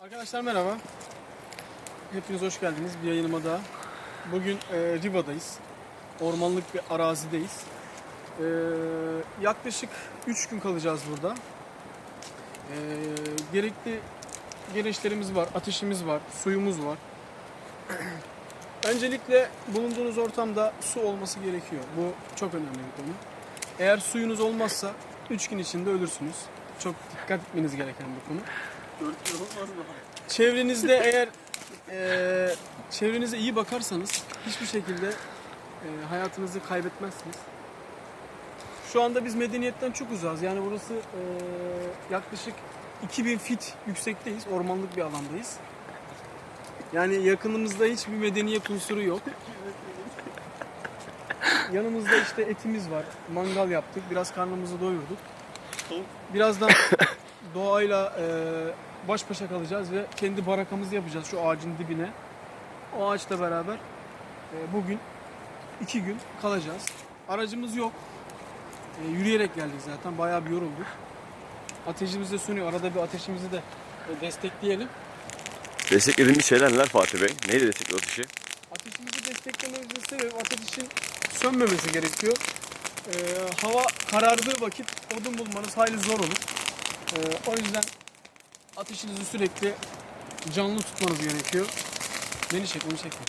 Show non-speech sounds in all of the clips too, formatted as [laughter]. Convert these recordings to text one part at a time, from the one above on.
Arkadaşlar merhaba. Hepiniz hoş geldiniz bir yayınıma daha. Bugün e, Riva'dayız. Ormanlık bir arazideyiz. E, yaklaşık 3 gün kalacağız burada. E, gerekli gereçlerimiz var, ateşimiz var, suyumuz var. [clears throat] Öncelikle bulunduğunuz ortamda su olması gerekiyor. Bu çok önemli bir konu. Eğer suyunuz olmazsa 3 gün içinde ölürsünüz. Çok dikkat etmeniz gereken bir konu. Çevrenizde eğer e, çevrenize iyi bakarsanız hiçbir şekilde e, hayatınızı kaybetmezsiniz. Şu anda biz medeniyetten çok uzağız. Yani burası e, yaklaşık 2000 fit yüksekteyiz. Ormanlık bir alandayız. Yani yakınımızda hiçbir medeniyet unsuru yok. Yanımızda işte etimiz var. Mangal yaptık. Biraz karnımızı doyurduk. Birazdan [coughs] doğayla e, baş başa kalacağız ve kendi barakamızı yapacağız şu ağacın dibine. O ağaçla beraber e, bugün iki gün kalacağız. Aracımız yok. E, yürüyerek geldik zaten. Bayağı bir yorulduk. Ateşimiz de sönüyor. Arada bir ateşimizi de e, destekleyelim. Desteklediğimiz şeyler neler Fatih Bey? Neyle destekliyor ateşi? Ateşimizi desteklememizin sebebi ateşin sönmemesi gerekiyor. Ee, hava karardığı vakit odun bulmanız hayli zor olur. Ee, o yüzden ateşinizi sürekli canlı tutmanız gerekiyor. Beni çek, onu çekme.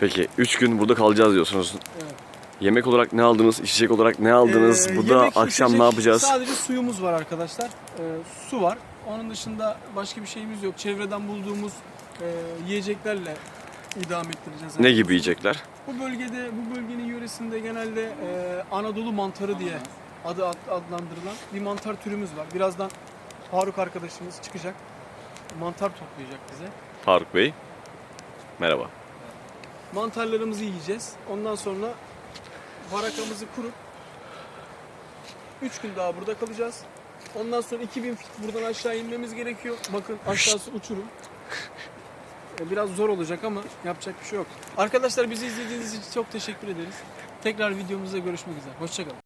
Peki 3 gün burada kalacağız diyorsunuz. Evet. Yemek olarak ne aldınız? İçecek olarak ne aldınız? Ee, burada yemek, akşam içecek, ne yapacağız? Sadece suyumuz var arkadaşlar. Ee, su var. Onun dışında başka bir şeyimiz yok. Çevreden bulduğumuz e, yiyeceklerle idame ettireceğiz. Ne gibi yiyecekler? Bu bölgede, bu bölgenin yöresinde genelde e, Anadolu mantarı diye adı ad- adlandırılan bir mantar türümüz var. Birazdan Faruk arkadaşımız çıkacak. Mantar toplayacak bize. Faruk Bey. Merhaba. Mantarlarımızı yiyeceğiz. Ondan sonra barakamızı kurup 3 gün daha burada kalacağız. Ondan sonra 2000 fit buradan aşağı inmemiz gerekiyor. Bakın aşağısı uçurum. E, Biraz zor olacak ama yapacak bir şey yok. Arkadaşlar bizi izlediğiniz için çok teşekkür ederiz. Tekrar videomuzda görüşmek üzere. Hoşçakalın.